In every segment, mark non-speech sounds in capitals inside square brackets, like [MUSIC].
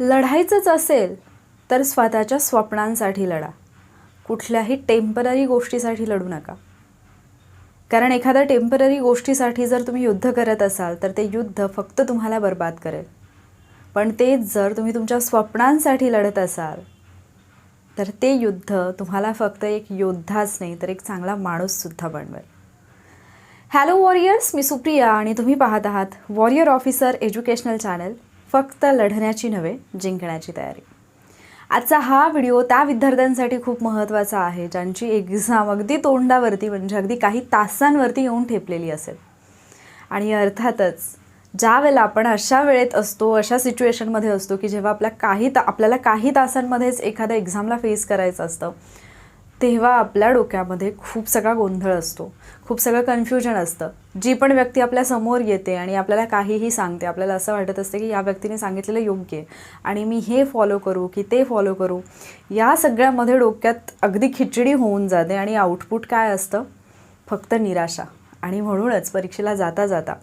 लढायचंच असेल तर स्वतःच्या स्वप्नांसाठी लढा. कुठल्याही टेंपररी गोष्टीसाठी लढू नका. कारण एखाद्या टेंपररी गोष्टीसाठी जर तुम्ही युद्ध करत असाल तर ते युद्ध फक्त तुम्हाला बर्बाद करेल. पण तेच जर तुम्ही तुमच्या स्वप्नांसाठी लढत असाल तर ते युद्ध तुम्हाला फक्त एक योद्धाच नाही तर एक चांगला माणूससुद्धा बनवेल. हॅलो वॉरियर्स मी सुप्रिया आणि तुम्ही पाहत आहात वॉरियर ऑफिसर एज्युकेशनल चॅनल फक्त लढण्याची नव्हे जिंकण्याची तयारी. आजचा हा व्हिडिओ त्या विद्यार्थ्यांसाठी खूप महत्त्वाचा आहे ज्यांची एक्झाम अगदी तोंडावरती म्हणजे अगदी काही तासांवरती येऊन ठेपलेली असेल. आणि अर्थातच ज्या वेळेला आपण अशा वेळेत असतो अशा सिच्युएशनमध्ये असतो की जेव्हा आपल्या काही ता आपल्याला काही तासांमध्येच एखाद्या एक्झामला फेस करायचं असतं तेव्हा आपल्या डोक्यामध्ये खूप सगळा गोंधळ असतो. खूप सगळं कन्फ्युजन असतं. जी पण व्यक्ती आपल्यासमोर येते आणि आपल्याला काहीही सांगते आपल्याला असं वाटत असते की या व्यक्तीने सांगितलेलं योग्य आहे. आणि मी हे फॉलो करू की ते फॉलो करू या सगळ्यामध्ये डोक्यात अगदी खिचडी होऊन जाते आणि आउटपुट काय असतं? फक्त निराशा. आणि म्हणूनच परीक्षेला जाता जाता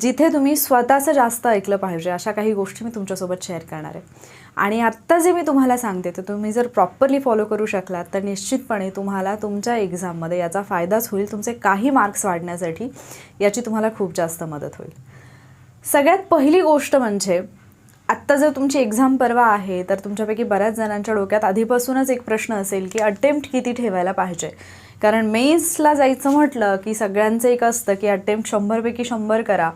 जिथे तुम्ही स्वतःचं जास्त ऐकलं पाहिजे अशा काही गोष्टी मी तुमच्यासोबत शेअर करणार आहे. आणि आत्ता जे मी तुम्हाला सांगते तर तुम्ही जर प्रॉपरली फॉलो करू शकलात तर निश्चितपणे तुम्हाला तुमच्या एक्झाममध्ये याचा फायदाच होईल तुमचे काही मार्क्स वाढण्यासाठी याची तुम्हाला खूप जास्त मदत होईल. सगळ्यात पहिली गोष्ट म्हणजे आत्ता जर तुमची एक्झाम परवा आहे तर तुमच्यापैकी बऱ्याच जणांच्या डोक्यात आधीपासूनच एक प्रश्न असेल की अटेम्प्ट किती ठेवायला पाहिजे. कारण मेन्सला जायचं म्हटलं की सगळ्यांचं एक असतं की अटेम्प्ट शंभरपैकी शंभर करा.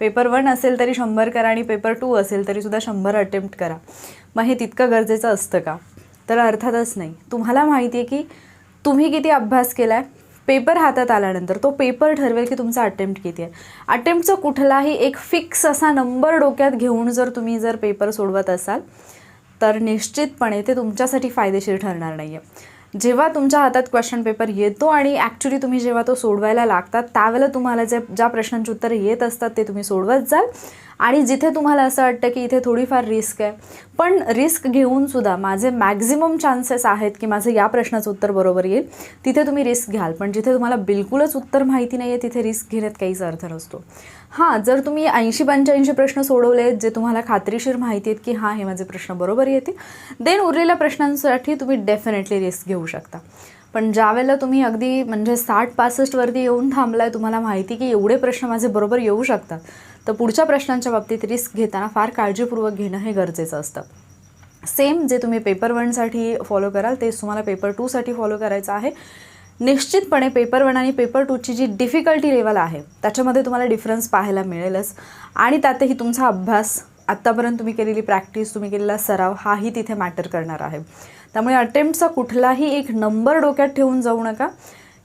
पेपर वन असेल तरी शंभर करा आणि पेपर टू असेल तरीसुद्धा शंभर अटेम्प्ट करा. मग हे तितकं गरजेचं असतं का? तर अर्थातच नाही. तुम्हाला माहिती आहे की तुम्ही किती अभ्यास केला आहे पेपर हातात आल्यानंतर तो पेपर ठरवेल की तुमचा अटेम्प्ट किती आहे. अटेम्प्टचा कुठलाही एक फिक्स असा नंबर डोक्यात घेऊन जर तुम्ही जर पेपर सोडवत असाल तर निश्चितपणे ते तुमच्यासाठी फायदेशीर ठरणार नाही आहे जेव्हा तुमच्या हातात क्वेश्चन पेपर येतो आणि ॲक्च्युली तुम्ही जेव्हा तो सोडवायला लागतात त्यावेळेला तुम्हाला जे ज्या प्रश्नांची उत्तरं येत असतात ते तुम्ही सोडवत जाल. आणि जिथे तुम्हाला असं वाटतं की इथे थोडीफार रिस्क आहे पण रिस्क घेऊन सुद्धा माझे मॅक्झिमम चान्सेस आहेत की माझं या प्रश्नाचं उत्तर बरोबर येईल तिथे तुम्ही रिस्क घ्याल. पण जिथे तुम्हाला बिलकुलच उत्तर माहिती नाही आहे तिथे रिस्क घेण्यात काहीच अर्थ नसतो. हां जर तुम्ही ऐंशी पंच्याऐंशी प्रश्न सोडवले जे तुम्हाला खात्रीशीर माहिती आहेत की हां हे माझे प्रश्न बरोबर येतील देन उरलेल्या प्रश्नांसाठी तुम्ही डेफिनेटली रिस्क घेऊ शकता. पण ज्यावेळेला तुम्ही अगदी म्हणजे साठ पासष्टवरती येऊन थांबलाय तुम्हाला माहिती की एवढे प्रश्न माझे बरोबर येऊ शकतात तर पुढच्या प्रश्नांच्या बाबतीत रिस्क घेताना फार काळजीपूर्वक घेणं हे गरजेचं असतं. सेम जे तुम्ही पेपर वनसाठी फॉलो कराल तेच तुम्हाला पेपर टूसाठी फॉलो करायचं आहे. निश्चितपणे पेपर वन आणि पेपर टूची जी डिफिकल्टी लेवल आहे त्याच्यामध्ये तुम्हाला डिफरन्स पाहायला मिळेलच. आणि त्यातही तुमचा अभ्यास आत्तापर्यंत तुम्ही केलेली प्रॅक्टिस तुम्ही केलेला सराव हाही तिथे मॅटर करणार आहे. त्यामुळे अटेम्प्टचा कुठलाही एक नंबर डोक्यात ठेवून जाऊ नका.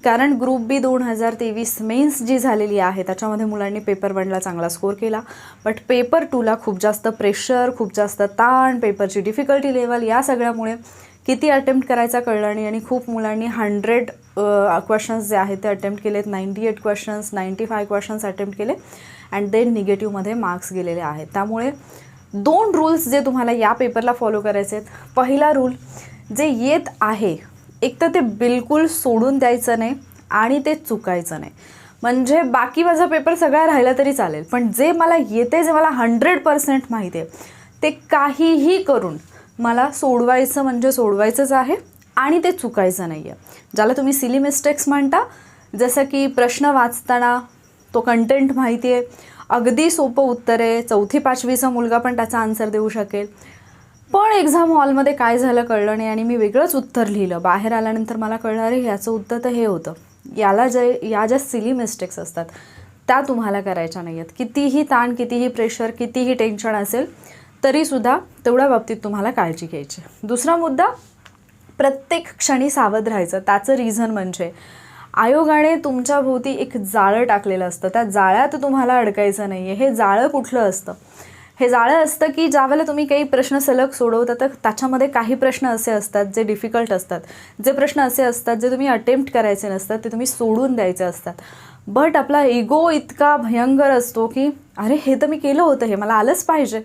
कारण ग्रुप बी दोन हजार तेवीस मेन्स जी झालेली आहे त्याच्यामध्ये मुलांनी पेपर वनला चांगला स्कोर केला. बट पेपर टूला खूप जास्त प्रेशर खूप जास्त ताण पेपरची डिफिकल्टी लेवल या सगळ्यामुळे किती अटेम्प्ट करायचा कळला नाही आणि खूप मुलांनी हंड्रेड क्वेश्चन्स जे आहेत ते अटेम्प्ट केलेत. Ninety eight questions ninety five questions attempt केले अँड देन निगेटिव्हमध्ये मार्क्स गेलेले आहेत. त्यामुळे दोन रूल्स जे तुम्हाला या पेपरला फॉलो करायचे आहेत. पहिला रूल जे येत आहे एक तर ते बिलकुल सोडून द्यायचं नाही आणि ते चुकायचं नाही. म्हणजे बाकी माझा पेपर सगळा राहिला तरी चालेल पण जे मला येते जे मला हंड्रेड पर्सेंट माहिती आहे ते काहीही करून मला सोडवायचं म्हणजे सोडवायचंच आहे आणि ते चुकायचं नाही आहे ज्याला तुम्ही सिली मिस्टेक्स म्हणता जसं की प्रश्न वाचताना तो कंटेंट माहिती आहे अगदी सोपं उत्तर आहे चौथी पाचवीचा मुलगा पण त्याचा आन्सर देऊ शकेल पण एक्झाम हॉलमध्ये काय झालं कळलं नाही आणि मी वेगळंच उत्तर लिहिलं. बाहेर आल्यानंतर मला कळलं अरे ह्याचं उत्तर तर हे होतं. याला जे या ज्या सिली मिस्टेक्स असतात त्या तुम्हाला करायच्या नाही आहेत कितीही ताण कितीही प्रेशर कितीही टेन्शन असेल तरीसुद्धा तेवढ्या बाबतीत तुम्हाला काळजी घ्यायची दुसरा मुद्दा प्रत्येक क्षणी सावध राहायचं. त्याचं रिझन म्हणजे आयोगाने तुमच्या भोवती एक जाळं टाकलेलं असतं. त्या जाळ्यात तुम्हाला अडकायचं नाही आहे हे जाळं कुठलं असतं? हे जाळं असतं की ज्यावेळेला तुम्ही काही प्रश्न सलग सोडवता तर त्याच्यामध्ये काही प्रश्न असे असतात जे डिफिकल्ट असतात. जे प्रश्न असे असतात जे तुम्ही अटेम्प्ट करायचे नसतात ते तुम्ही सोडून द्यायचे असतात. बट आपला इगो इतका भयंकर असतो की अरे हे तर मी केलं होतं हे मला आलंच पाहिजे.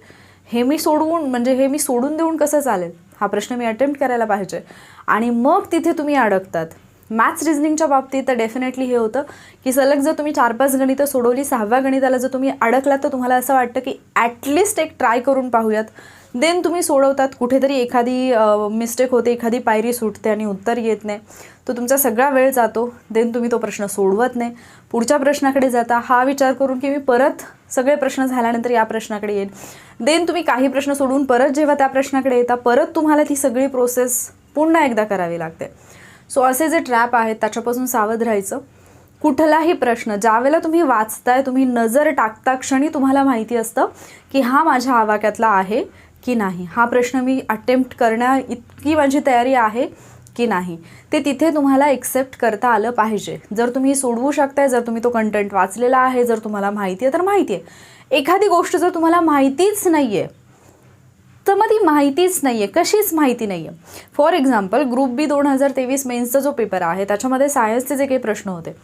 हे मी सोडवून म्हणजे हे मी सोडून देऊन कसं चालेल? हा प्रश्न मी अटेम्प्ट करायला पाहिजे. आणि मग तिथे तुम्ही अडकतात. मॅथ्स रिझनिंगच्या बाबतीत तर डेफिनेटली हे होतं की सलग जर तुम्ही चार पाच गणितं सोडवली सहाव्या गणिताला जर तुम्ही अडकलात तर तुम्हाला असं वाटतं की ॲटलिस्ट एक ट्राय करून पाहूयात. देन तुम्ही सोडवतात कुठेतरी एखादी मिस्टेक होते एखादी पायरी सुटते आणि उत्तर येत नाही. तो तुमचा सगळा वेळ जातो देन तुम्ही तो प्रश्न सोडवत नाही. पुढच्या प्रश्नाकडे जाता हा विचार करून की मी परत सगळे प्रश्न झाल्यानंतर या प्रश्नाकडे येईल देन तुम्ही काही प्रश्न सोडून परत जेव्हा त्या प्रश्नाकडे येता परत तुम्हाला ती सगळी प्रोसेस पुन्हा एकदा करावी लागते. सो असे जे ट्रॅप आहेत त्याच्यापासून सावध राहायचं. कुठलाही प्रश्न ज्यावेळेला तुम्ही वाचताय तुम्ही नजर टाकता क्षणी तुम्हाला माहिती असतं की हा माझ्या आवाक्यातला आहे की नाही. हा प्रश्न मी अटेम्प्ट करण्या इतकी माझी तयारी आहे की नाही. ते तिथे तुम्हाला एक्सेप्ट करता आलं पाहिजे. जर तुम्ही सोडवू शकताय जर तुम्ही तो कंटेंट वाचलेला आहे जर तुम्हाला माहिती आहे तर माहिती आहे. एखादी गोष्ट जर तुम्हाला माहितीच नाही आहे तर मग ती माहितीच नाही आहे कशीच माहिती नाही आहे फॉर एक्झाम्पल ग्रुप बी दोन हजार तेवीस मेन्सचा जो पेपर आहे त्याच्यामध्ये सायन्सचे जे काही प्रश्न होते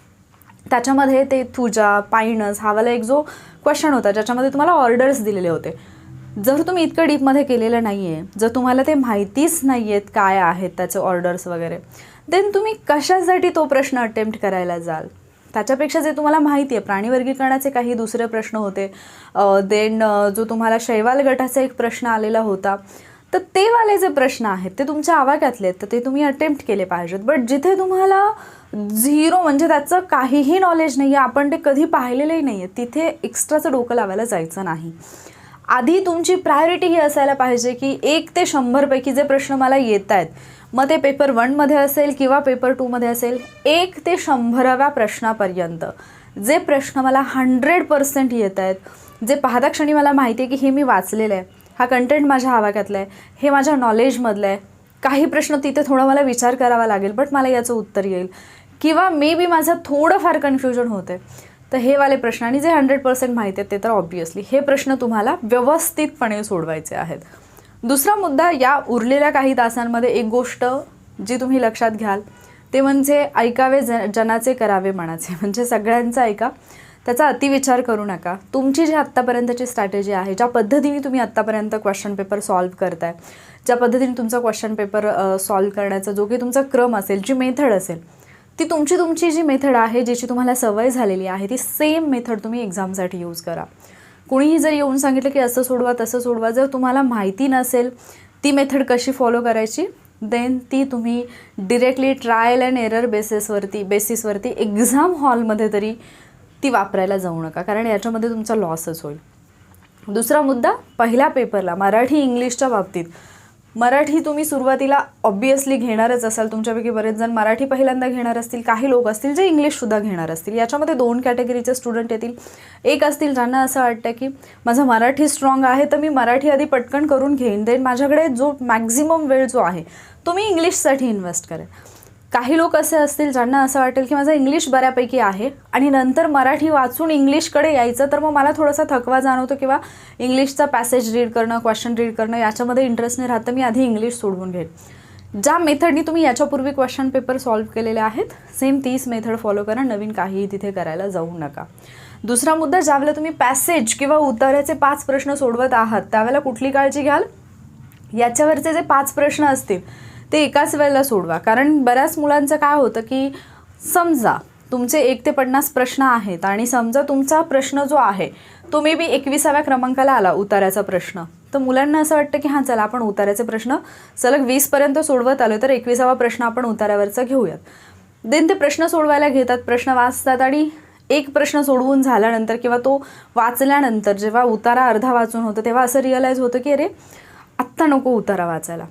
त्याच्यामध्ये ते तुजा पायणस हा वाला एक जो क्वेश्चन होता ज्याच्यामध्ये तुम्हाला ऑर्डर्स दिलेले होते. जर तुम्ही इतकं डीपमध्ये केलेलं नाही आहे जर तुम्हाला ते माहितीच नाही आहेत काय आहेत त्याचे ऑर्डर्स वगैरे देन तुम्ही कशासाठी तो प्रश्न अटेम्प्ट करायला जाल? त्याच्यापेक्षा जे तुम्हाला माहिती आहे प्राणी वर्गीकरणाचे काही दुसरे प्रश्न होते. देन जो तुम्हाला शैवाल गटाचा एक प्रश्न आलेला होता. तर ते वाले जे प्रश्न आहेत ते तुमच्या आवाक्यातले आहेत तर ते तुम्ही अटेम्प्ट केले पाहिजेत. बट जिथे तुम्हाला झिरो म्हणजे त्याचं काहीही नॉलेज नाही आहे आपण ते कधी पाहिलेलंही नाही आहे तिथे एक्स्ट्राचं डोकं लावायला जायचं नाही. आधी तुमची प्रायोरिटी ही असायला पाहिजे की एक ते शंभरपैकी जे प्रश्न मला येत आहेत मग ते पेपर वनमध्ये असेल किंवा पेपर टूमध्ये असेल एक ते शंभराव्या प्रश्नापर्यंत. जे प्रश्न मला हंड्रेड पर्सेंट येत आहेत जे पाहता क्षणी मला माहिती आहे की हे मी वाचलेलं आहे हा कंटेंट माझ्या आवाक्यातला आहे हे माझ्या नॉलेजमधलं आहे काही प्रश्न तिथे थोडा मला विचार करावा लागेल बट मला याचं उत्तर येईल. किंवा मे बी माझं थोडंफार कन्फ्युजन होतं तर हे वाले प्रश्न आणि जे हंड्रेड पर्सेंट माहिती आहेत ते तर ऑब्वियसली हे प्रश्न तुम्हाला व्यवस्थितपणे सोडवायचे आहेत. दुसरा मुद्दा या उरलेल्या काही तासांमध्ये एक गोष्ट जी तुम्ही लक्षात घ्याल ते म्हणजे ऐकावे ज जनाचे करावे मनाचे. [LAUGHS] म्हणजे सगळ्यांचं ऐका. त्याचा अतिविचार करू नका. तुमची जी आत्तापर्यंतची स्ट्रॅटेजी आहे ज्या पद्धतीने तुम्ही आत्तापर्यंत क्वेश्चन पेपर सॉल्व्ह करताय ज्या पद्धतीने तुमचा क्वेश्चन पेपर सॉल्व्ह करण्याचा जो काही तुमचा क्रम असेल जी मेथड असेल ती तुमची तुमची जी मेथड आहे ज्याची तुम्हाला सवय झालेली आहे ती सेम मेथड तुम्ही एक्झामसाठी यूज करा. कुणीही जर येऊन सांगितलं की असं सोडवा तसं सोडवा जर तुम्हाला माहिती नसेल ती मेथड कशी फॉलो करायची देन ती तुम्ही डिरेक्टली ट्रायल अँड एरर बेसिसवरती बेसिसवरती एक्झाम हॉलमध्ये तरी ती वापरायला जाऊ नका कारण याच्यामध्ये तुमचा लॉसच होईल. दुसरा मुद्दा पहिल्या पेपरला मराठी इंग्लिशच्या बाबतीत मराठी तुम्ही सुरुवातीला ऑब्वियसली घेणारच असाल. तुमच्यापैकी बरेच जण मराठी पहिल्यांदा घेणार असतील. काही लोक असतील जे इंग्लिशसुद्धा घेणार असतील. याच्यामध्ये दोन कॅटेगरीचे स्टुडंट येतील. एक असतील ज्यांना असं वाटतं की माझं मराठी स्ट्रॉंग आहे तर मी मराठी आधी पटकन करून घेईन. देन माझ्याकडे जो मॅक्झिमम वेळ जो आहे तो मी इंग्लिशसाठी इन्व्हेस्ट करेन काही लोक असे असतील ज्यांना असं वाटेल की माझं इंग्लिश बऱ्यापैकी आहे आणि नंतर मराठी वाचून इंग्लिशकडे यायचं तर मग मला थोडासा थकवा जाणवतो किंवा इंग्लिशचा पॅसेज रीड करणं क्वेश्चन रीड करणं याच्यामध्ये इंटरेस्ट नाही राहतं मी आधी इंग्लिश सोडवून घेईन. ज्या मेथडनी तुम्ही याच्यापूर्वी क्वेश्चन पेपर सॉल्व्ह केलेले आहेत सेम तीच मेथड फॉलो करा नवीन काहीही तिथे करायला जाऊ नका. दुसरा मुद्दा ज्यावेळेला तुम्ही पॅसेज किंवा उतार्याचे पाच प्रश्न सोडवत आहात त्यावेळेला कुठली काळजी घ्याल? याच्यावरचे जे पाच प्रश्न असतील ते एकाच वेळेला सोडवा. कारण बऱ्याच मुलांचं काय होतं की समजा तुमचे एक ते पन्नास प्रश्न आहेत आणि समजा तुमचा प्रश्न जो आहे तो मे बी एकविसाव्या क्रमांकाला आला उतार्याचा प्रश्न. तर मुलांना असं वाटतं की हां चला आपण उतार्याचे प्रश्न सलग वीसपर्यंत सोडवत आलो तर एकविसावा प्रश्न आपण उतार्यावरचा घेऊयात. देन ते प्रश्न सोडवायला घेतात प्रश्न वाचतात आणि एक प्रश्न सोडवून झाल्यानंतर किंवा तो वाचल्यानंतर जेव्हा उतारा अर्धा वाचून होतं तेव्हा असं रिअलाईज होतं की अरे आत्ता नको उतारा वाचायला.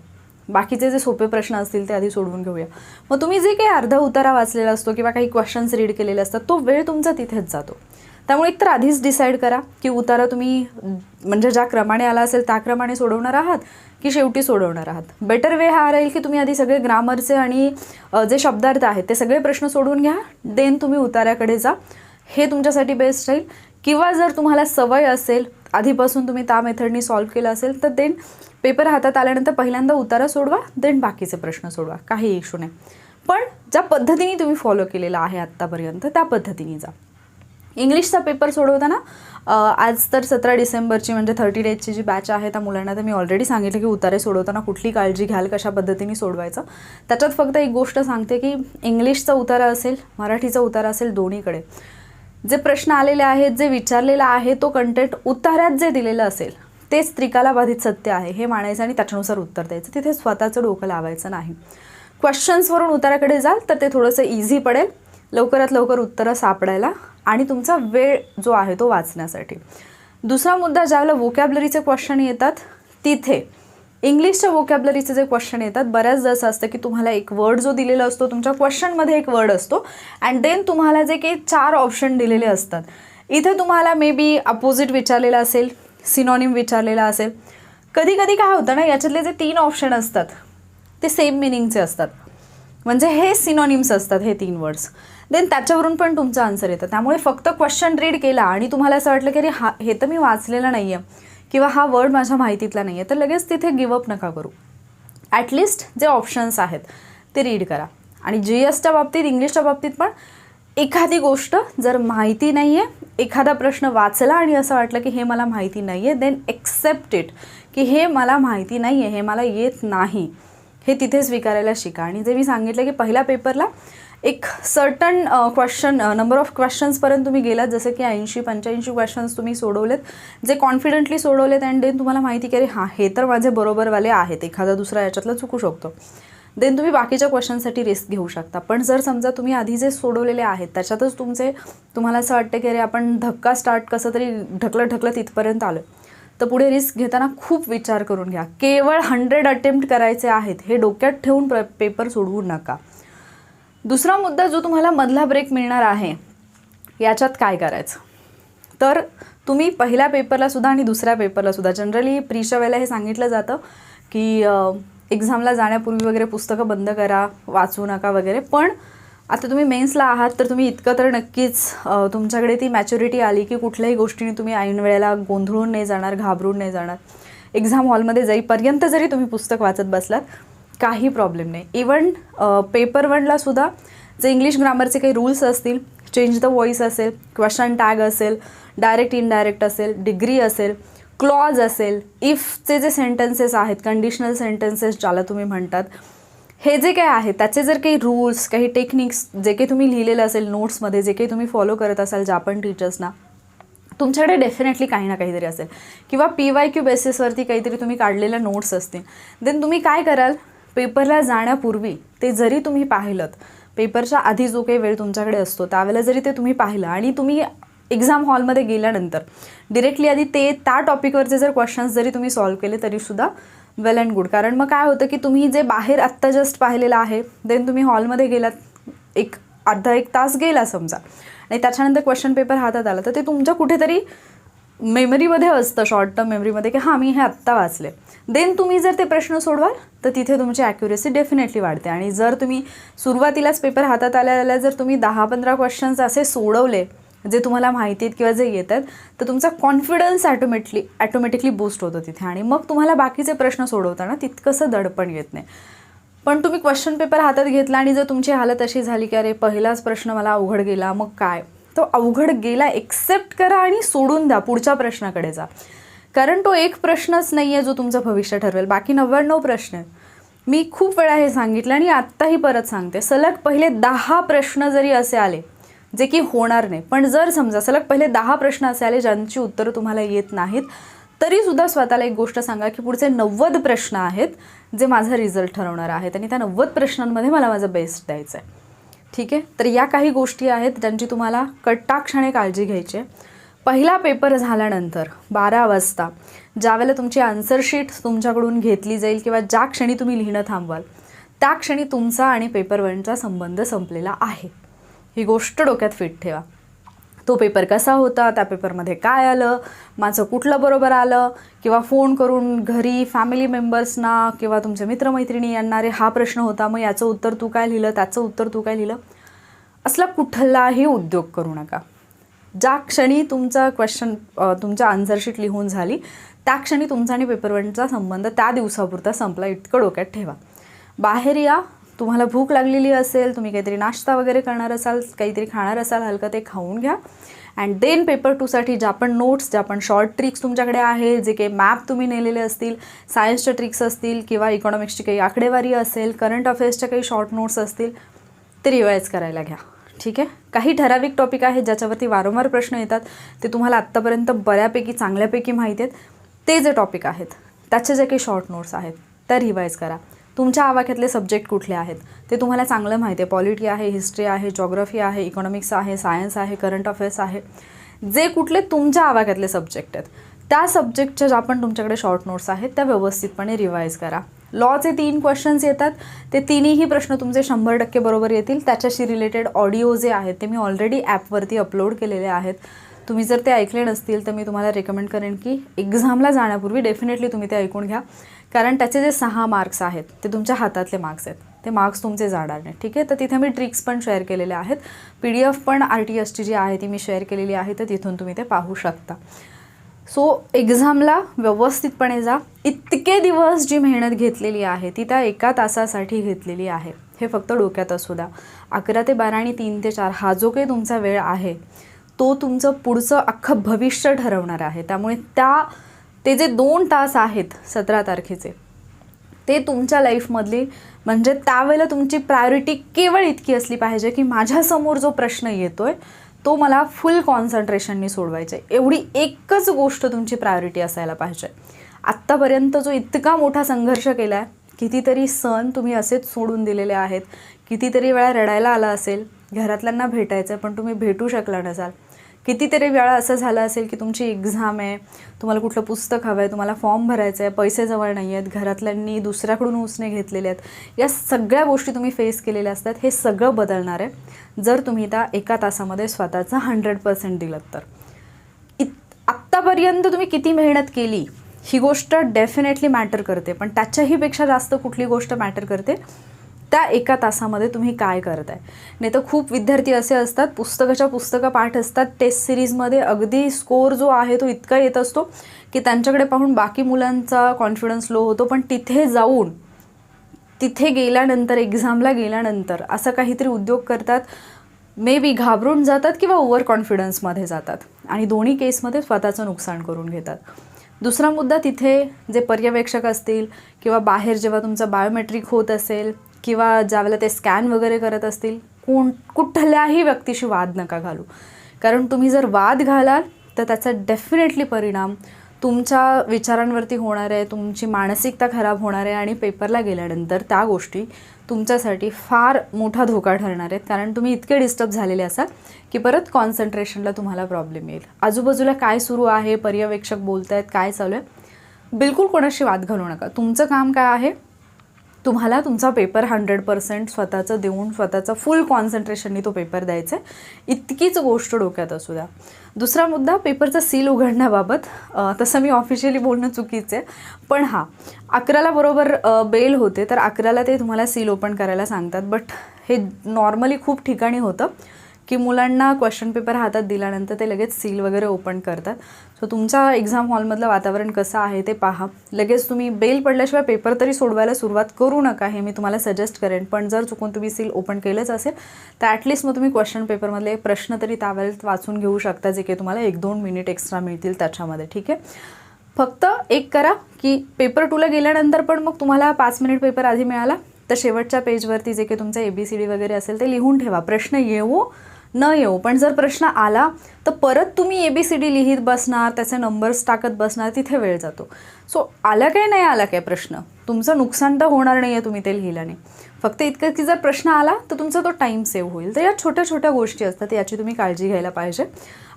बाकीचे जे सोपे प्रश्न असतील ते आधी सोडवून घेऊया. मग तुम्ही जे काही अर्धा उतारा वाचलेला असतो किंवा काही क्वेश्चन्स रीड केलेले असतात तो वेळ तुमचा तिथेच जातो. त्यामुळे एकतर आधीच डिसाईड करा की उतारा तुम्ही म्हणजे ज्या क्रमाने आला असेल त्या क्रमाने सोडवणार आहात की शेवटी सोडवणार आहात. बेटर वे हा राहील की तुम्ही आधी सगळे ग्रामरचे आणि जे शब्दार्थ आहेत ते सगळे प्रश्न सोडवून घ्या देन तुम्ही उतार्याकडे जा. हे तुमच्यासाठी बेस्ट राहील. किंवा जर तुम्हाला सवय असेल आधीपासून तुम्ही त्या मेथडनी सॉल्व्ह केलं असेल तर देन पेपर हातात आल्यानंतर पहिल्यांदा उतारा सोडवा देन बाकीचे प्रश्न सोडवा. काही इशू नाही. पण ज्या पद्धतीने तुम्ही फॉलो केलेला आहे आत्तापर्यंत त्या पद्धतीने जा. इंग्लिशचा पेपर सोडवताना आज तर सतरा डिसेंबरची म्हणजे थर्टी डेजची जी बॅच आहे त्या मुलांना तर मी ऑलरेडी सांगितलं की उतारे सोडवताना कुठली काळजी घ्याल कशा पद्धतीने सोडवायचं. त्याच्यात फक्त एक गोष्ट सांगते की इंग्लिशचा उतारा असेल मराठीचा उतारा असेल दोन्हीकडे जे प्रश्न आलेले आहेत जे विचारलेला आहे तो कंटेंट उतार्यात जे दिलेलं असेल तेच त्रिकाला बाधित सत्य आहे हे मानायचं आणि त्याच्यानुसार उत्तर द्यायचं. तिथे स्वतःचं डोकं लावायचं नाही. क्वेश्चन्सवरून उताराकडे जाल तर ते थोडंसं इझी पडेल. लवकरात लवकर उत्तरं सापडायला आणि तुमचा वेळ जो आहे तो वाचण्यासाठी. दुसरा मुद्दा ज्यावेळेला वोकॅबलरीचे क्वेश्चन येतात तिथे इंग्लिशच्या वोकॅबलरीचे जे क्वेश्चन येतात बऱ्याचदा असं असतं की तुम्हाला एक वर्ड जो दिलेला असतो तुमच्या क्वेश्चनमध्ये एक वर्ड असतो. अँड देन तुम्हाला जे काही चार ऑप्शन दिलेले असतात. इथे तुम्हाला मे बी अपोजिट विचारलेला असेल सिनॉनिम विचारलेला असेल. कधी कधी काय होतं ना याच्यातले जे तीन ऑप्शन असतात ते सेम मिनिंगचे असतात. म्हणजे हे सिनॉनिम्स असतात हे तीन वर्ड्स देन त्याच्यावरून पण तुमचा आन्सर येतं. त्यामुळे फक्त क्वेश्चन रीड केला आणि तुम्हाला असं वाटलं की अरे हा हे तर मी वाचलेलं नाही आहे किंवा हा वर्ड माझ्या माहितीतला नाही आहे तर लगेच तिथे गिवअप नका करू. ॲटलिस्ट जे ऑप्शन्स आहेत ते रीड करा. आणि जी एसच्या बाबतीत इंग्लिशच्या बाबतीत पण एखादी गोष्ट जर माहिती नाही आहे एखादा प्रश्न वाचला आणि असं वाटलं की हे मला माहिती नाही आहे देन एक्सेप्ट इट की हे मला माहिती नाही आहे हे मला येत नाही. हे तिथे स्वीकारायला शिका. आणि जे मी सांगितलं की पहिल्या पेपरला एक सर्टन क्वेश्चन नंबर ऑफ क्वेश्चन्सपर्यंत तुम्ही गेलात जसं की ऐंशी पंच्याऐंशी क्वेश्चन्स तुम्ही सोडवलेत. जे कॉन्फिडंटली सोडवलेत अँड देन तुम्हाला माहिती की अरे हां हे तर माझे बरोबरवाले आहेत एखादा दुसरा याच्यातलं चुकू शकतो. देन तुम्ही बाकीच्या क्वेश्चनसाठी रिस्क घेऊ शकता. पण जर समजा तुम्ही आधी जे सोडवलेले आहेत त्याच्यातच तुमचे तुम्हाला असं वाटतं की अरे आपण धक्का स्टार्ट कसं तरी ढकलं ढकलं तिथपर्यंत आलो तर पुढे रिस्क घेताना खूप विचार करून घ्या. केवळ हंड्रेड अटेम्प्ट करायचे आहेत हे डोक्यात ठेवून प्र पेपर सोडवू नका. दुसरा मुद्दा जो तुम्हाला मधला ब्रेक मिळणार आहे याच्यात काय करायचं? तर तुम्ही पहिल्या पेपरला सुद्धा आणि दुसऱ्या पेपरला सुद्धा जनरली प्रीच्या वेळेला हे सांगितलं जातं की एक्झामला जाण्यापूर्वी वगैरे पुस्तकं बंद करा वाचू नका वगैरे. पण आता तुम्ही मेन्सला आहात तर तुम्ही इतकं तर नक्कीच तुमच्याकडे ती मॅच्युरिटी आली की कुठल्याही गोष्टीने तुम्ही ऐन वेळेला गोंधळून नाही जाणार घाबरून नाही जाणार. एक्झाम हॉलमध्ये जाईपर्यंत जरी तुम्ही पुस्तक वाचत बसलात काही प्रॉब्लेम नाही. इवन पेपर वनला सुद्धा जे इंग्लिश ग्रामरचे काही रूल्स असतील चेंज द वॉईस असेल क्वेश्चन टॅग असेल डायरेक्ट इनडायरेक्ट असेल डिग्री असेल क्लॉज असेल इफचे जे सेंटेन्सेस आहेत कंडिशनल सेंटेन्सेस ज्याला तुम्ही म्हणतात हे जे काय आहे त्याचे जर काही रूल्स काही टेक्निक्स जे काही तुम्ही लिहिलेलं असेल नोट्समध्ये जे काही तुम्ही फॉलो करत असाल जापन टीचर्सना तुमच्याकडे डेफिनेटली काही ना काहीतरी असेल. किंवा पी वाय क्यू बेसिसवरती काहीतरी तुम्ही काढलेल्या नोट्स असतील. देन तुम्ही काय कराल? पेपरला जाण्यापूर्वी ते जरी तुम्ही पाहिलं पेपरच्या आधी जो काही वेळ तुमच्याकडे असतो त्यावेळेला जरी ते तुम्ही पाहिलं आणि तुम्ही एक्झाम हॉलमध्ये गेल्यानंतर डिरेक्टली आधी ते त्या टॉपिकवरचे जर क्वेश्चन्स जरी तुम्ही सॉल्व्ह केले तरीसुद्धा वेल अँड गुड कारण मग काय होतं की तुम्ही जे बाहेर आत्ता जस्ट पाहिलेलं आहे देन तुम्ही हॉलमध्ये गेलात एक अर्धा एक तास गेला समजा आणि त्याच्यानंतर क्वेश्चन पेपर हातात आला तर ते तुमच्या कुठेतरी मेमरीमध्ये असतं शॉर्ट टर्म मेमरीमध्ये की हां मी हे आत्ता वाचले देन तुम्ही जर ते प्रश्न सोडवाल तर तिथे तुमची ॲक्युरेसी डेफिनेटली वाढते. आणि जर तुम्ही सुरुवातीलाच पेपर हातात आल्या आल्या जर तुम्ही दहा पंधरा क्वेश्चन्स असे सोडवले जे तुम्हाला माहिती आहेत किंवा जे येत आहेत तर तुमचा कॉन्फिडन्स ॲटोमॅटली ॲटोमॅटिकली बूस्ट होतो तिथे. आणि मग तुम्हाला बाकीचे प्रश्न सोडवताना तितकंसं दडपण येत नाही. पण तुम्ही क्वेश्चन पेपर हातात घेतला आणि जर तुमची हालत अशी झाली की अरे पहिलाच प्रश्न मला अवघड गेला मग काय? तो अवघड गेला एक्सेप्ट करा आणि सोडून द्या. पुढच्या प्रश्नाकडे जा. कारण तो एक प्रश्नच नाही आहे जो तुमचं भविष्य ठरवेल. बाकी नव्याण्णव प्रश्न आहेत. मी खूप वेळा हे सांगितलं आणि आत्ताही परत सांगते. सलग पहिले दहा प्रश्न जरी असे आले जे की होणार नाही पण जर समजा सलग पहिले दहा प्रश्न असे आले ज्यांची उत्तरं तुम्हाला येत नाहीत तरीसुद्धा स्वतःला एक गोष्ट सांगा की पुढचे नव्वद प्रश्न आहेत जे माझा रिझल्ट ठरवणार आहेत आणि त्या नव्वद प्रश्नांमध्ये मला माझं बेस्ट द्यायचं आहे ठीक आहे? तर या काही गोष्टी आहेत ज्यांची तुम्हाला कट्टाक्षणे काळजी घ्यायची आहे. पहिला पेपर झाल्यानंतर बारा वाजता ज्यावेळेला तुमची आन्सरशीट तुमच्याकडून घेतली जाईल किंवा ज्या क्षणी तुम्ही लिहिणं थांबवाल त्या क्षणी तुमचा आणि पेपर वनचा संबंध संपलेला आहे. ही गोष्ट डोक्यात फिट ठेवा. तो पेपर कसा होता त्या पेपरमध्ये काय आलं माझं कुठलं बरोबर आलं किंवा फोन करून घरी फॅमिली मेंबर्सना किंवा तुमच्या मित्रमैत्रिणी यांना रे हा प्रश्न होता मग याचं उत्तर तू काय लिहिलं त्याचं उत्तर तू काय लिहिलं? असला कुठलाही उद्योग करू नका. ज्या क्षणी तुमचा क्वेश्चन तुमच्या आन्सरशीट लिहून झाली त्या क्षणी तुमचा आणि पेपर वनचा संबंध त्या दिवसापुरता संपला. इतकं डोक्यात ठेवा. बाहेर या तुम्हाला भूक लागलेली असेल तुम्ही काहीतरी नाश्ता वगैरे करणार असाल काहीतरी खाणार असाल हलकं ते खाऊन घ्या. अँड देन पेपर टूसाठी ज्या पण नोट्स ज्या पण शॉर्ट ट्रिक्स तुमच्याकडे आहे जे काही मॅप तुम्ही नेलेले असतील सायन्सच्या ट्रिक्स असतील किंवा इकॉनॉमिक्सची काही आकडेवारी असेल करंट अफेअर्सच्या काही शॉर्ट नोट्स असतील ते रिवाईज करायला घ्या. ठीक आहे? काही ठराविक टॉपिक आहेत ज्याच्यावरती वारंवार प्रश्न येतात ते तुम्हाला आत्तापर्यंत बऱ्यापैकी चांगल्यापैकी माहिती आहेत. ते जे टॉपिक आहेत त्याचे जे काही शॉर्ट नोट्स आहेत त्या रिवाईज करा. तुमच्या आवाक्यातले सब्जेक्ट कुठले आहेत? ते तुम्हाला चांगलं माहिती आहे. पॉलिटी आहे हिस्ट्री आहे जॉग्रफी आहे इकॉनॉमिक्स आहे सायन्स आहे करंट अफेअर्स आहे. जे कुठले तुमच्या आवाक्यातले सब्जेक्ट आहेत. त्या सब्जेक्टच्या ज्या पण तुमच्याकडे शॉर्ट नोट्स आहेत त्या व्यवस्थितपणे रिवाईज करा. लॉचे तीन क्वेश्चन्स येतात. ते तिन्हीही प्रश्न तुमचे शंभर टक्के बरोबर येतील. त्याच्याशी रिलेटेड ऑडिओ जे आहेत ते मी ऑलरेडी ॲपवरती अपलोड केलेले आहेत. तुम्ही जर ते ऐकले नसतील तर मी तुम्हाला रेकमेंड करेन की एक्झामला जाण्यापूर्वी डेफिनेटली तुम्ही ते ऐकून घ्या. कारण त्याचे जे सहा मार्क्स आहेत ते तुमच्या हातातले मार्क्स आहेत. ते मार्क्स तुमचे जाणार नाही ठीक आहे? तर तिथे मी ट्रिक्स पण शेअर केलेल्या आहेत. पी डी एफ पण आर टी एसची जी आहे ती मी शेअर केलेली आहे. तर तिथून तुम्ही ते पाहू शकता. सो एक्झामला व्यवस्थितपणे जा. इतके दिवस जी मेहनत घेतलेली आहे ती त्या एका तासासाठी घेतलेली आहे. हे फक्त डोक्यात असू द्या. अकरा ते बारा आणि तीन ते चार हा जो काही तुमचा वेळ आहे तो तुमचं पुढचं अख्खं भविष्य ठरवणार आहे. त्यामुळे त्या ते जे दोन तास आहेत सतरा तारखेचे ते तुमच्या लाईफमधली म्हणजे त्यावेळेला तुमची प्रायोरिटी केवळ इतकी असली पाहिजे की माझ्यासमोर जो प्रश्न येतो आहे तो मला फुल कॉन्सन्ट्रेशननी सोडवायचा आहे एवढी एकच गोष्ट तुमची प्रायोरिटी असायला पाहिजे. आत्तापर्यंत जो इतका मोठा संघर्ष केला आहे कितीतरी सण तुम्ही असेच सोडून दिलेले आहेत कितीतरी वेळा रडायला आला असेल घरातल्यांना भेटायचं आहे पण तुम्ही भेटू शकला नसाल कितीतरी वेळा असं झालं असेल की तुमची एक्झाम आहे तुम्हाला कुठलं पुस्तक हवं आहे तुम्हाला फॉर्म भरायचं आहे पैसे जवळ नाही आहेत घरातल्यांनी दुसऱ्याकडून उसने घेतलेले आहेत. या सगळ्या गोष्टी तुम्ही फेस केलेल्या असतात हे सगळं बदलणार आहे. जर तुम्ही त्या एका तासामध्ये स्वतःचं हंड्रेड पर्सेंट दिलं तर. इत आत्तापर्यंत तुम्ही किती मेहनत केली ही गोष्ट डेफिनेटली मॅटर करते. पण त्याच्याहीपेक्षा जास्त कुठली गोष्ट मॅटर करते? त्या एका तासामध्ये तुम्ही काय करताय? नाही तर खूप विद्यार्थी असे असतात पुस्तकाच्या पुस्तकं पाठ असतात टेस्ट सिरीजमध्ये अगदी स्कोर जो आहे तो इतका येत असतो की त्यांच्याकडे पाहून बाकी मुलांचा कॉन्फिडन्स लो होतो. पण तिथे जाऊन तिथे गेल्यानंतर एक्झामला गेल्यानंतर असं काहीतरी उद्योग करतात. मे बी घाबरून जातात किंवा ओव्हर कॉन्फिडन्समध्ये जातात आणि दोन्ही केसमध्ये स्वतःचं नुकसान करून घेतात. दुसरा मुद्दा तिथे जे पर्यवेक्षक असतील किंवा बाहेर जेव्हा तुमचं बायोमेट्रिक होत असेल किंवा ज्यावेळेला ते स्कॅन वगैरे करत असतील कोण कुठल्याही व्यक्तीशी वाद नका घालू. कारण तुम्ही जर वाद घालाल तर त्याचा डेफिनेटली परिणाम तुमच्या विचारांवरती होणार आहे तुमची मानसिकता खराब होणार आहे आणि पेपरला गेल्यानंतर त्या गोष्टी तुमच्यासाठी फार मोठा धोका ठरणार आहेत. कारण तुम्ही इतके डिस्टर्ब झालेले असाल की परत कॉन्सन्ट्रेशनला तुम्हाला प्रॉब्लेम येईल. आजूबाजूला काय सुरू आहे पर्यवेक्षक बोलत आहेत काय चालू आहे बिलकुल कोणाशी वाद घालू नका. तुमचं काम काय आहे? तुम्हाला तुमचा पेपर हंड्रेड पर्सेंट स्वतःचं देऊन स्वतःचं फुल कॉन्सन्ट्रेशननी तो पेपर द्यायचा आहे. इतकीच गोष्ट डोक्यात असू द्या. दुसरा मुद्दा पेपरचा सील उघडण्याबाबत. तसं मी ऑफिशियली बोलणं चुकीचं आहे. पण हां अकराला बरोबर बेल होते तर अकराला ते तुम्हाला सील ओपन करायला सांगतात. बट हे नॉर्मली खूप ठिकाणी होतं की मुलांना क्वेश्चन पेपर हातात दिल्यानंतर ते लगेच सील वगैरे ओपन करतात. सो तुमच्या एक्झाम हॉलमधलं वातावरण कसं आहे ते पहा. लगेच तुम्ही बेल पडल्याशिवाय पेपर तरी सोडवायला सुरुवात करू नका हे मी तुम्हाला सजेस्ट करेन. पण जर चुकून तुम्ही सील ओपन केलंच असेल तर ॲटलिस्ट मग तुम्ही क्वेश्चन पेपरमधले प्रश्न तरी त्यावेळेस वाचून घेऊ शकता जे काही तुम्हाला एक दोन मिनिट एक्स्ट्रा मिळतील त्याच्यामध्ये ठीक आहे? फक्त एक करा की पेपर टूला गेल्यानंतर पण मग तुम्हाला पाच मिनिट पेपर आधी मिळाला तर शेवटच्या पेजवरती जे काही तुमचं ए बी सी डी वगैरे असेल ते लिहून ठेवा. प्रश्न येऊ न येऊ. पण जर प्रश्न आला तर परत तुम्ही ए बी सी डी लिहित बसणार त्याचे नंबर्स टाकत बसणार तिथे वेळ जातो. सो आला काय नाही आला काय प्रश्न? तुमचं नुकसान तर होणार नाही आहे तुम्ही ते लिहिल्याने. फक्त इतकं की जर प्रश्न आला तर तुमचा तो टाईम सेव्ह होईल. तर या छोट्या छोट्या गोष्टी असतात याची तुम्ही काळजी घ्यायला पाहिजे.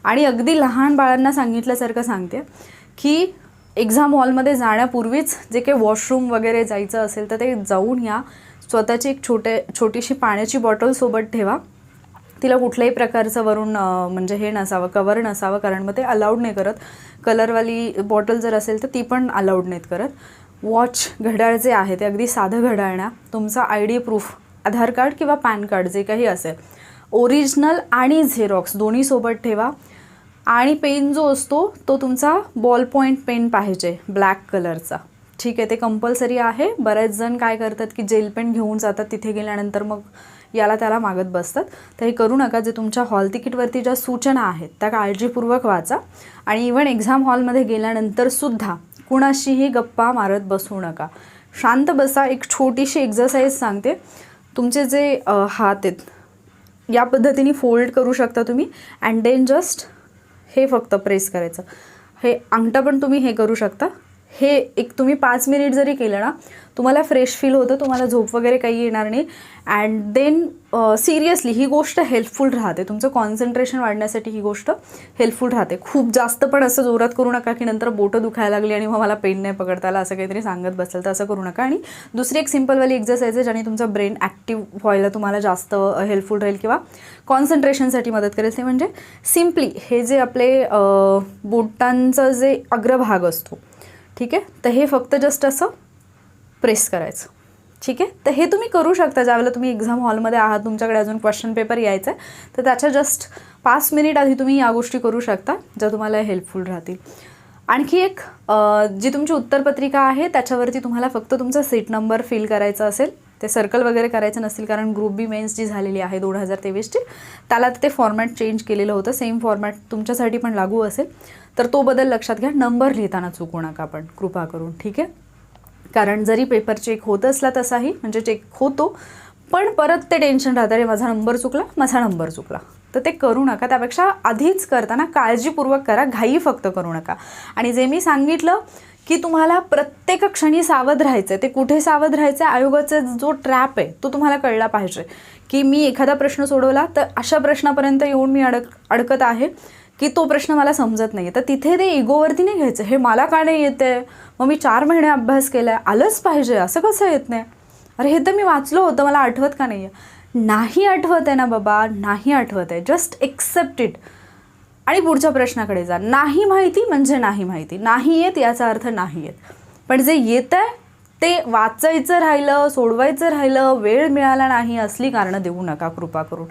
आणि अगदी लहान बाळांना सांगितल्यासारखं सांगते की एक्झाम हॉलमध्ये जाण्यापूर्वीच जे काही वॉशरूम वगैरे जायचं असेल तर ते जाऊन या. स्वतःची एक छोटे छोटीशी पाण्याची बॉटल सोबत ठेवा. तिला कुठल्याही प्रकारचं वरून म्हणजे हे नसावं कवर नसावं कारण मग ते अलाउड नाही करत. कलरवाली बॉटल जर असेल तर ती पण अलाउड नाहीत करत. वॉच घड्याळ जे आहे ते अगदी साधं घड्याळ ना तुमचा I D proof Aadhaar card किंवा पॅन कार्ड जे काही असेल. ओरिजिनल आणि झेरॉक्स दोन्ही सोबत ठेवा. आणि पेन जो असतो तो तुमचा बॉल पॉईंट पेन पाहिजे ब्लॅक कलरचा. ठीक आहे ते कंपल्सरी आहे. बरेच जण काय करतात की जेल पेन घेऊन जातात तिथे गेल्यानंतर मग याला त्याला मागत बसतात. तर हे करू नका. जे तुमच्या हॉल तिकीटवरती ज्या सूचना आहेत त्या काळजीपूर्वक वाचा. आणि इव्हन एक्झाम हॉलमध्ये गेल्यानंतर सुद्धा कुणाशीही गप्पा मारत बसू नका. शांत बसा. एक छोटीशी एक्झरसाईज सांगते. तुमचे जे हात आहेत या पद्धतीने फोल्ड करू शकता तुम्ही. अँड देन जस्ट हे फक्त प्रेस करायचं. हे अंगठा पण तुम्ही हे करू शकता. हे एक तुम्ही पाच मिनिट जरी केलं ना तुम्हाला फ्रेश फील होतं तुम्हाला झोप वगैरे काही येणार नाही. अँड देन सिरियसली ही गोष्ट हेल्पफुल राहते. तुमचं कॉन्सन्ट्रेशन वाढण्यासाठी ही गोष्ट हेल्पफुल राहते. खूप जास्त पण असं जोरात करू नका की नंतर बोटं दुखायला लागली आणि मग मला पेन नाही पकडता आला असं काहीतरी सांगत बसेल तर असं करू नका. आणि दुसरी एक सिम्पलवाली एक्झरसाइज आहे ज्याने तुमचा ब्रेन ॲक्टिव्ह व्हायला तुम्हाला जास्त हेल्पफुल राहील किंवा कॉन्सन्ट्रेशनसाठी मदत करेल. ते म्हणजे सिम्पली हे जे आपले बोटांचं जे अग्रभाग असतो ठीक आहे? तर हे फक्त जस्ट असं प्रेस करायचं. ठीक आहे? तर हे तुम्ही करू शकता. ज्यावेळेला तुम्ही एक्झाम हॉलमध्ये आहात तुमच्याकडे अजून क्वेश्चन पेपर यायचं आहे तर त्याच्या जस्ट पाच मिनिट आधी तुम्ही या गोष्टी करू शकता ज्या तुम्हाला हेल्पफुल राहतील. आणखी एक जी तुमची उत्तरपत्रिका आहे त्याच्यावरती तुम्हाला फक्त तुमचा सीट नंबर फिल करायचा असेल ते सर्कल वगैरे करायचं नसतील कारण ग्रुप बी मेन्स जी झालेली आहे दोन हजार तेवीसची त्याला ते फॉर्मॅट चेंज केलेलं होतं. सेम फॉर्मॅट तुमच्यासाठी पण लागू असेल. तर तो बदल लक्षात घ्या. नंबर लिहिताना चुकू नका आपण? कृपा करून. ठीक आहे? कारण जरी पेपर चेक होत असला तसाही म्हणजे चेक होतो पण परत ते टेन्शन राहतं. रे माझा नंबर चुकला? माझा नंबर चुकला. तर ते करू नका. त्यापेक्षा आधीच करताना काळजीपूर्वक करा. घाई फक्त करू नका. आणि जे मी सांगितलं की तुम्हाला प्रत्येक क्षणी सावध राहायचं आहे ते कुठे सावध राहायचं आहे आयोगाचा जो ट्रॅप आहे तो तुम्हाला कळला पाहिजे. की मी एखादा प्रश्न सोडवला तर अशा प्रश्नापर्यंत येऊन मी अडक अडकत आहे की तो प्रश्न मला समजत नाही तर तिथे ते इगोवरती नाही घ्यायचं. हे मला का नाही येते मग मी चार महिने अभ्यास केला आहे आलंच पाहिजे. असं कसं येत नाही? अरे हे तर मी वाचलो होतं. मला आठवत का नाही आहे नाही आठवत आहे ना बाबा. नाही आठवत आहे. जस्ट एक्सेप्ट इट आणि पुढच्या प्रश्नाकडे जा. नाही माहिती म्हणजे नाही माहिती. नाही येत याचा अर्थ नाही येत. पण जे येत आहे ते वाचायचं राहिलं सोडवायचं राहिलं वेळ मिळाला नाही असली कारणं देऊ नका कृपा करून.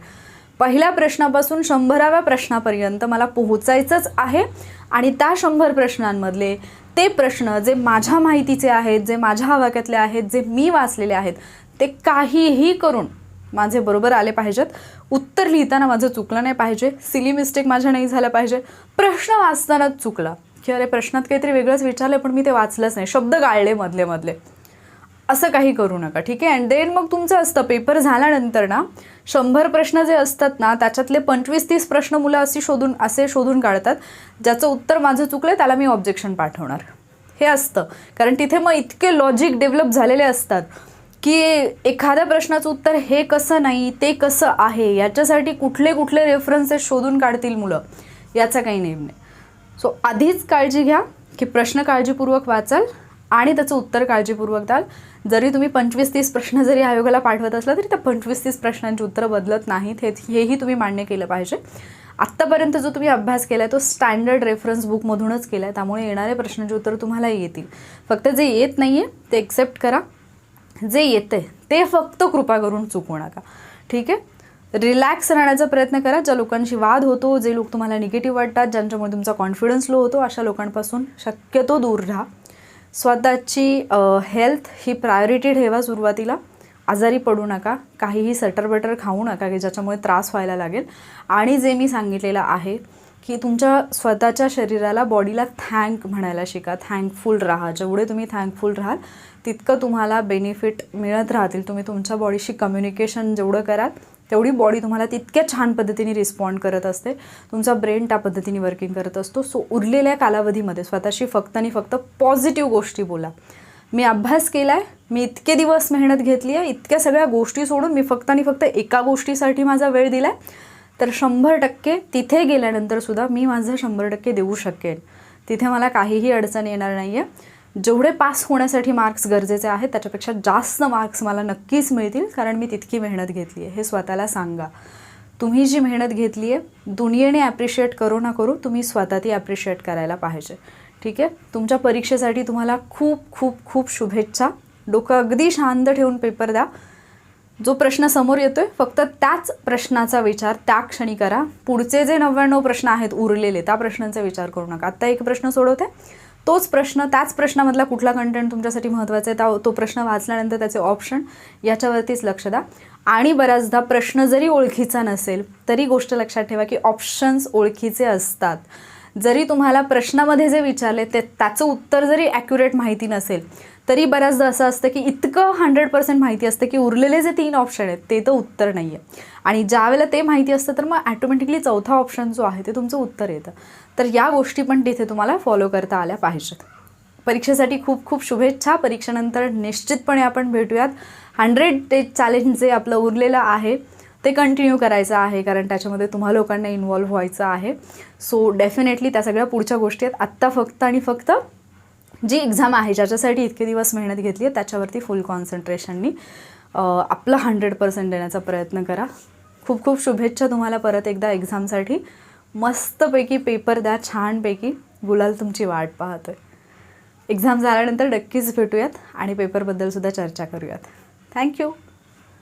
पहिल्या प्रश्नापासून शंभराव्या प्रश्नापर्यंत मला पोहोचायचंच आहे आणि त्या शंभर प्रश्नांमधले ते प्रश्न जे माझ्या माहितीचे आहेत जे माझ्या आवाक्यातले आहेत जे मी वाचलेले आहेत ते काहीही करून माझे बरोबर आले पाहिजेत. उत्तर लिहिताना माझं चुकलं नाही पाहिजे. सिली मिस्टेक माझ्या नाही झालं पाहिजे. प्रश्न वाचतानाच चुकला. की अरे प्रश्नात काहीतरी वेगळंच विचारलं पण मी ते वाचलंच नाही. शब्द गाळले मधले मधले. असं काही करू नका ठीक आहे? अँड देन मग तुमचं असतं पेपर झाल्यानंतर ना शंभर प्रश्न जे असतात ना त्याच्यातले पंचवीस तीस प्रश्न मुलं अशी शोधून असे शोधून काढतात. ज्याचं उत्तर माझं चुकलं त्याला मी ऑब्जेक्शन पाठवणार. हे असतं. कारण तिथे मग इतके लॉजिक डेव्हलप झालेले असतात. की एखाद्या प्रश्नाचं उत्तर हे कसं नाही ते कसं आहे याच्यासाठी कुठले कुठले रेफरन्सेस शोधून काढतील मुलं याचा काही नेम नाही. सो आधीच काळजी घ्या की प्रश्न काळजीपूर्वक वाचाल आणि त्याचं उत्तर काळजीपूर्वक द्याल. जरी तुम्ही पंचवीस तीस प्रश्न जरी आयोगाला पाठवत असला तरी त्या पंचवीस तीस प्रश्नांची उत्तरं बदलत नाहीत. हे हेही तुम्ही मान्य केलं पाहिजे. आत्तापर्यंत जो तुम्ही अभ्यास केला आहे तो स्टँडर्ड रेफरन्स बुकमधूनच केला आहे त्यामुळे येणारे प्रश्नांची उत्तरं तुम्हाला येतील. फक्त जे येत नाही आहे ते एक्सेप्ट करा. जे येते ते फक्त कृपा करून चुकवू नका. ठीक आहे? रिलॅक्स राहण्याचा प्रयत्न करा. ज्या लोकांशी वाद होतो जे लोक तुम्हाला निगेटिव्ह वाटतात ज्यांच्यामुळे तुमचा कॉन्फिडन्स लो होतो अशा लोकांपासून शक्यतो दूर राहा. स्वतःची हेल्थ ही प्रायोरिटी ठेवा सुरुवातीला. आजारी पडू नका. काहीही सटर बटर खाऊ नका की ज्याच्यामुळे त्रास व्हायला लागेल. आणि जे मी सांगितलेलं आहे की तुमच्या स्वतःच्या शरीराला बॉडीला थँक म्हणायला शिका. थँकफुल राहा. जेवढे तुम्ही थँकफुल राहाल तितकं तुम्हाला बेनिफिट मिळत राहतील. तुम्ही तुमच्या बॉडीशी कम्युनिकेशन जेवढं कराल तेवढी बॉडी तुम्हाला तितक्या छान पद्धतीने रिस्पॉन्ड करत असते. तुमचा ब्रेन त्या पद्धतीने वर्किंग करत असतो. सो उरलेल्या कालावधीमध्ये स्वतःशी फक्त आणि फक्त पॉझिटिव्ह गोष्टी बोला. मी अभ्यास केला आहे मी इतके दिवस मेहनत घेतली आहे इतक्या सगळ्या गोष्टी सोडून मी फक्त आणि फक्त एका गोष्टीसाठी माझा वेळ दिला आहे तर शंभर टक्के तिथे गेल्यानंतर सुद्धा मी माझं शंभर टक्के देऊ शकेन. तिथे मला काहीही अडचण येणार नाही आहे जेवढे पास होण्यासाठी मार्क्स गरजेचे आहेत त्याच्यापेक्षा जास्त मार्क्स मला नक्कीच मिळतील कारण मी तितकी मेहनत घेतली आहे. हे स्वतःला सांगा. तुम्ही जी मेहनत घेतली आहे दुनियेने ॲप्रिशिएट करू ना करू तुम्ही स्वतः ती ॲप्रिशिएट करायला पाहिजे. ठीक आहे? तुमच्या परीक्षेसाठी तुम्हाला खूप खूप खूप शुभेच्छा. डोकं अगदी शांत ठेवून पेपर द्या. जो प्रश्न समोर येतो आहे फक्त त्याच प्रश्नाचा विचार त्या क्षणी करा. पुढचे जे नव्याण्णव प्रश्न आहेत उरलेले त्या प्रश्नांचा विचार करू नका. आत्ता एक प्रश्न सोडवते. तोच प्रश्न त्याच प्रश्नामधला कुठला कंटेंट तुमच्यासाठी महत्त्वाचा आहे त्या तो प्रश्न वाचल्यानंतर त्याचे ऑप्शन याच्यावरतीच लक्ष द्या. आणि बऱ्याचदा प्रश्न जरी ओळखीचा नसेल तरी गोष्ट लक्षात ठेवा की ऑप्शन्स ओळखीचे असतात. जरी तुम्हाला प्रश्नामध्ये जे विचारले ते त्याचं उत्तर जरी ॲक्युरेट माहिती नसेल तरी बऱ्याचदा असं असतं की इतकं हंड्रेड पर्सेंट माहिती असतं की उरलेले जे तीन ऑप्शन आहेत ते तर उत्तर नाही आहे आणि ज्यावेळेला ते माहिती असतं तर मग ॲटोमॅटिकली चौथा ऑप्शन जो आहे ते तुमचं उत्तर येतं. तर या गोष्टी पण तिथे तुम्हाला फॉलो करता आल्या पाहिजेत. परीक्षेसाठी खूप खूप शुभेच्छा. परीक्षेनंतर निश्चितपणे आपण भेटूयात. हंड्रेड डे चॅलेंज जे आपलं उरलेलं आहे ते कंटिन्यू करायचं आहे कारण त्याच्यामध्ये तुम्हा लोकांना इन्वॉल्व्ह व्हायचं आहे. सो डेफिनेटली त्या सगळ्या पुढच्या गोष्टी आहेत. आत्ता फक्त आणि फक्त जी एक्झाम आहे ज्याच्यासाठी इतके दिवस मेहनत घेतली आहे त्याच्यावरती फुल कॉन्सन्ट्रेशननी आपलं हंड्रेड पर्सेंट देण्याचा प्रयत्न करा. खूप खूप शुभेच्छा तुम्हाला परत एकदा एक्झामसाठी मस्तपैकी पेपर द्या छानपैकी. गुलाल तुमची वाट पाहतोय. एक्झाम झाल्यानंतर नक्कीच भेटूयात आणि पेपरबद्दलसुद्धा चर्चा करूयात. थँक्यू